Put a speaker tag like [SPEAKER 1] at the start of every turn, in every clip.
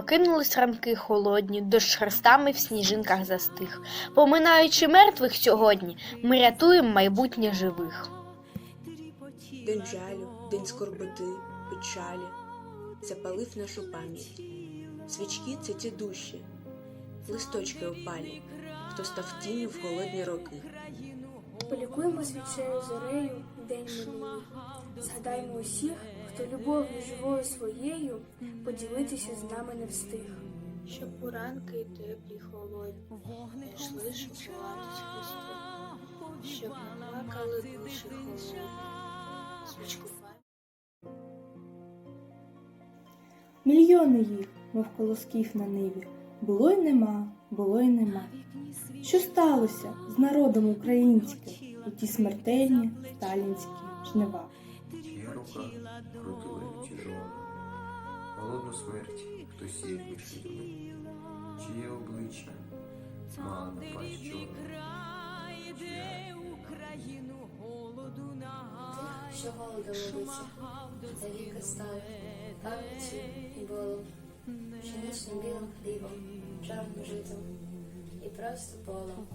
[SPEAKER 1] Прокинулись ранки холодні, дощ хрестами в сніжинках застиг. Поминаючи мертвих сьогодні, ми рятуємо майбутнє живих.
[SPEAKER 2] День жалю, день скорботи, печалі, запалив нашу пам'ять. Свічки це ті душі, листочки опалі, хто став тінню в голодні роки.
[SPEAKER 3] Полікуємо свічею зорею день минулий. Згадаймо усіх, хто любов'ю живою своєю поділитися з нами не встиг.
[SPEAKER 4] Щоб у ранки теплі й холодні йшли шокуватись хвости, щоб не плакали душі холодні, свічку.
[SPEAKER 5] Мільйони їх, мов колосків на ниві, було й нема, було й нема. Що сталося з народом українським у ті смертельні сталінські жнива?
[SPEAKER 6] Рука крутила тяжола, голодну смерть хтось сіяв між людьми, чиє обличчя мала на пасть чия
[SPEAKER 7] що голодом убиться, за віки стали, пам'яті і болом, пшеничним білим хлібом, чорним житом і просто полом.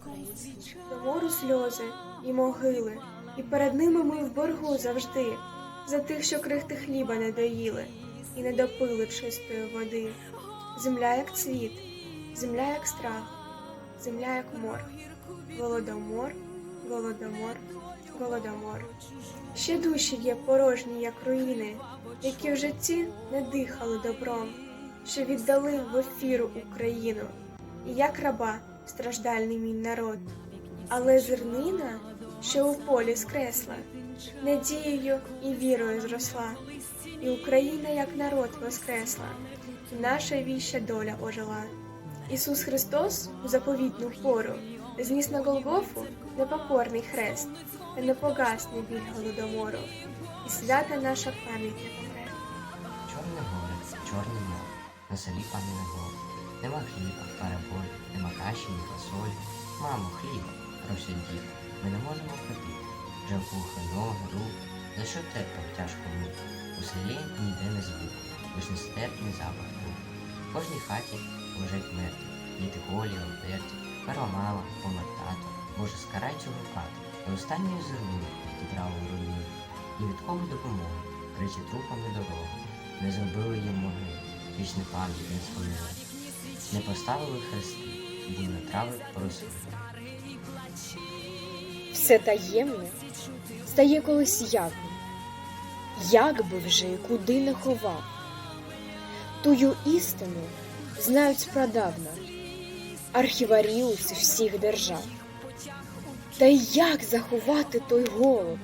[SPEAKER 7] Українським.
[SPEAKER 3] По сльози і могили, і перед ними ми в боргу завжди, за тих, що крихти хліба не доїли і не допили чистої води. Земля як цвіт, земля як страх, земля як мор, голодомор, голодомор, голодомор. Ще душі є порожні, як руїни, які в житті не дихали добром, що віддали в ефіру Україну, і як раба страждальний мій народ. Але зернина, що у полі скресла, надією і вірою зросла, і Україна як народ воскресла, і наша віща доля ожила. Ісус Христос у заповітну пору зніс на Голгофу непокорний хрест, та не погасне біль голодомору, і свята наша пам'ять не помре.
[SPEAKER 8] Чорне горе, чорне море, на селі пам'яне горе. Нема хліба, переболь, нема каші, ні фасолі. Мамо, хліба, просять діти, ми не можемо ходити. Вже впухли ноги, руки, за що терпом тяжко мити. У селі ніде не звук, лиш нестерпний запах був. В кожній хаті лежать мертві, діти голі, обдерті, перва мама, помер тато. Боже, скарай цього хати, і останньою зерною підрали руїни. І від кого допомоги, кричить трупами дорогу. Не зробили їм могили, вічне пам'ять не сховали. Не поставили хрести, буйно трави поросли.
[SPEAKER 1] Все таємне стає колись явним, як би вже і куди не ховав. Тую істину знають спрадавна архіваріуси всіх держав. Та як заховати той голод?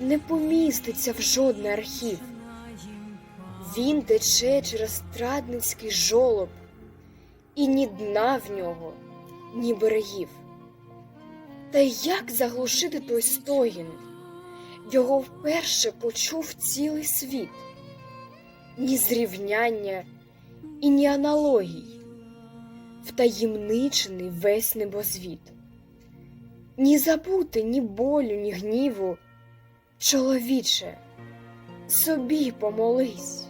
[SPEAKER 1] Не поміститься в жодний архів. Він тече через страдницький жолоб, і ні дна в нього, ні берегів. Та як заглушити той стогін? Його вперше почув цілий світ. Ні зрівняння і ні аналогій, втаємничений весь небозвіт. Ні забути, ні болю, ні гніву. Чоловіче, собі помолись.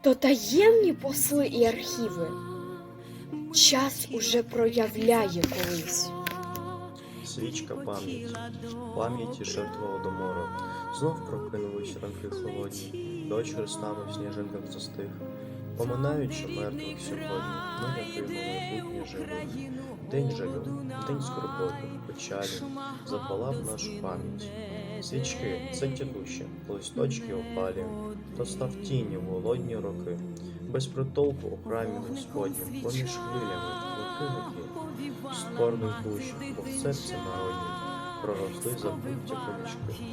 [SPEAKER 1] То таємні посли і архіви час уже проявляє колись.
[SPEAKER 9] Свічка пам'яті, пам'яті жертв Голодомору. Знов прокинулись ранки холодні, дощ хрестами в сніжинках застиг. Поминаючи мертвих сьогодні, ми рятуємо майбутнє живих. День жалю, день скорботи, печалі, запалав нашу пам'ять. Свічки це душі, листочки опалі, то став тінню в голодні роки. Без притолку у храмі Господнім, поміж хвилями, роки. Скорбих душі, бо в серці народні, проросли забуття помічки.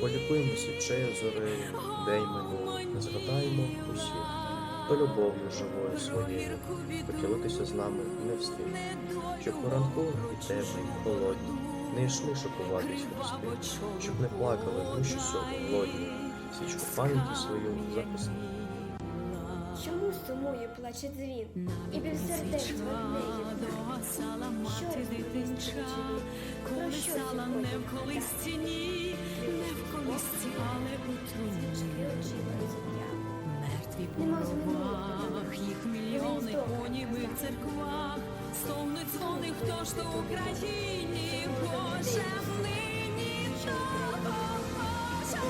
[SPEAKER 9] Полікуємо свічею зорею, день минулий, не згадаємо усіх, хто любов'ю живою своєю, поділитися з нами не встиг, щоб у ранку і теплі, холодні, не йшли шокуватись хрести, щоб не плакали душі голодні, свічку пам'яті свою захисти.
[SPEAKER 3] Чому сумує плаче дзвін, і від сердець вогнеє вдаль? Що розповість чоловік? Про що сьогодні гадає? Свічки очі розім'я.
[SPEAKER 10] немов змінили їх мільйони конів в церквах, стогнуть дзвони, хто ж то Україні, Боже, нині допоможе.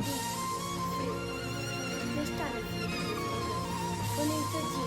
[SPEAKER 11] Не Вони й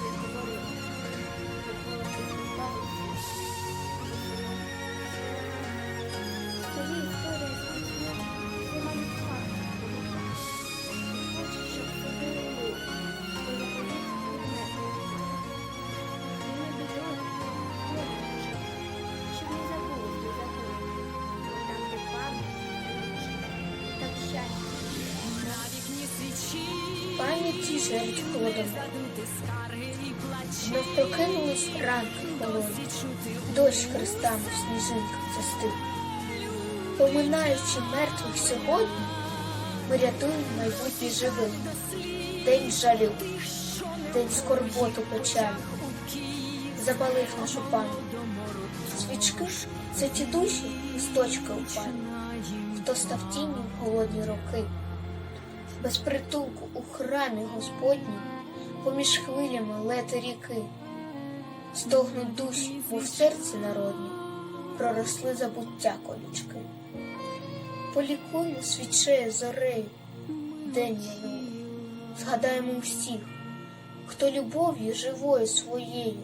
[SPEAKER 11] Голодомору.
[SPEAKER 10] задути скарги
[SPEAKER 11] Ми прокинулись ранки холодні, дощ хрестами в сніжинках застиг. Поминаючи мертвих сьогодні, ми рятуємо майбутнє живих. День жалю, день скорботу печалі, запалив нашу пам'ять. Свічки це ті душі, листочка у пам'ять, хто став тінню в голодні роки. Без притулку у храмі Господнім поміж хвилями лети ріки, стогнуть душі, мов серці народні, проросли забуття колючки. Полікуємо свічею зорею, день минув, згадаємо всіх, хто любов'ю живою своєю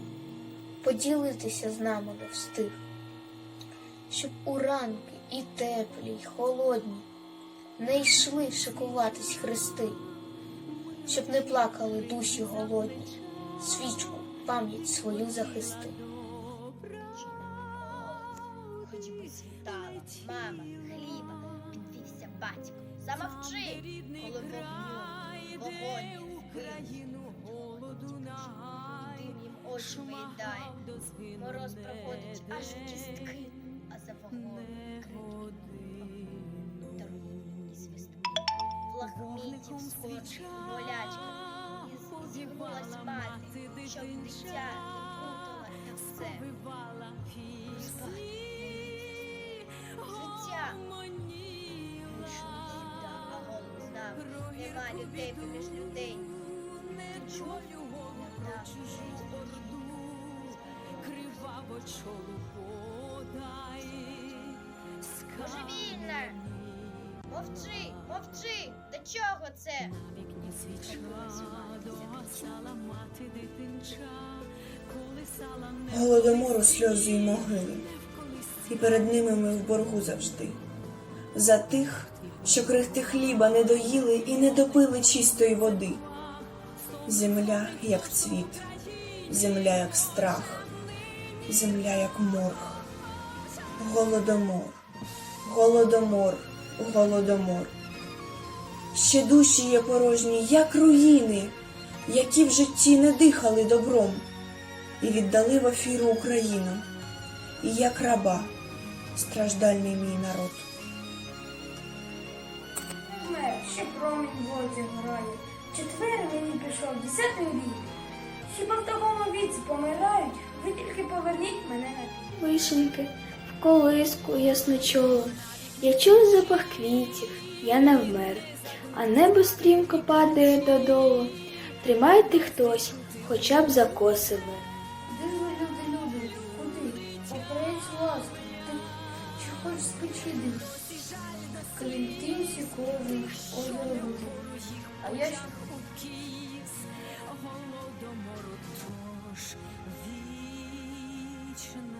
[SPEAKER 11] поділитися з нами не встиг, щоб у ранки і теплі, й холодні не йшли шикуватись хрести щоб не плакали душі голодні, свічку, пам'ять свою захисти.
[SPEAKER 12] Хоч би світала, мама, хліба, підвівся батько. Замовчи, коли вогню, вогонь Україну голоду Дим їм очі виїдає, мороз проходить аж у кістки, а за вогнем свистки. В лахмітів скорчих болячка, і зігнулась мати, щоб дитя не все. Життя. Вийшов сюди, а голос знав. Нема людей поміж людей. Ти чув? Не дав життя.
[SPEAKER 10] криваво чолу подай.
[SPEAKER 12] Божевільна! Мовчи, мовчи! Чого це?
[SPEAKER 10] На вікні свіча, догасала мати дитинча, колисала не
[SPEAKER 13] Голодомору сльози й могили, і перед ними ми в боргу завжди. За тих, що крихти хліба не доїли і не допили чистої води. Земля, як цвіт, земля, як страх, земля, як морг. Голодомор, голодомор, голодомор. Ще душі є порожні, як руїни, які в житті не дихали добром і віддали в ефіру Україну, і як раба, страждальний мій народ.
[SPEAKER 14] Що промінь воді грає. Четвер мені пішов десятий рік. Хіба в такому віці помирають? Ви тільки поверніть мене на.
[SPEAKER 3] Вишеньки, в колиску ясночоло. Я чую запах квітів, я не вмер, а небо стрімко падає додолу. Тримайте хтось хоча б за
[SPEAKER 14] косами. Диви, люди, люди, куди? Оперець ласка, ти чи хоч спочини? Клітинці кожен озеро. А я ще голодомору тож вічна.